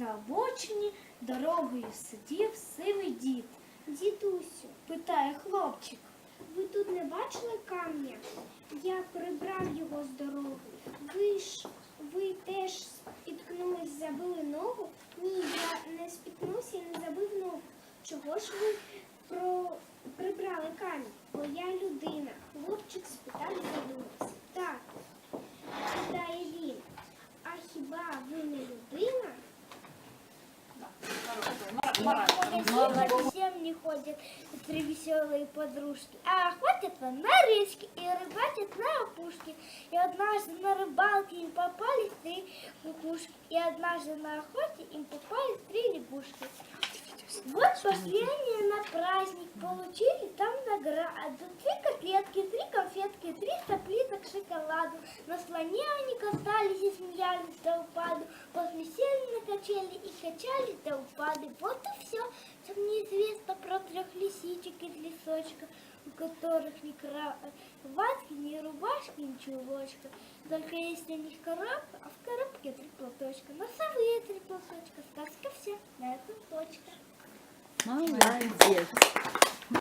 На обочині дорогою сидів сивий дід. Дідусю, Питає хлопчик. ви тут не бачили камня? Я прибрав його з дороги. Ви ж ви теж спіткнулись, забили ногу? Ні, я не спіткнувся і не забив ногу. Чого ж ви про... прибрали камінь? Бо я людина. Всем не ходят три веселые подружки, а охотятся на речке и рыбачат на опушке. И однажды на рыбалке им попались три кукушки, и однажды на охоте им попались три лягушки. Вот пошли они на праздник, получили там награду. Три котлетки, три конфетки, триста плиток шоколаду. На слоне они катались и смеялись до упаду. Качели и качались до упаду. Вот и все, что мне известно про трех лисичек из лесочка, у которых ни кроватки, ни рубашки, ни чулочка. Только есть у них коробка, а в коробке три платочка. Носовые три платочка. Сказка вся, на этом точка. Молодец.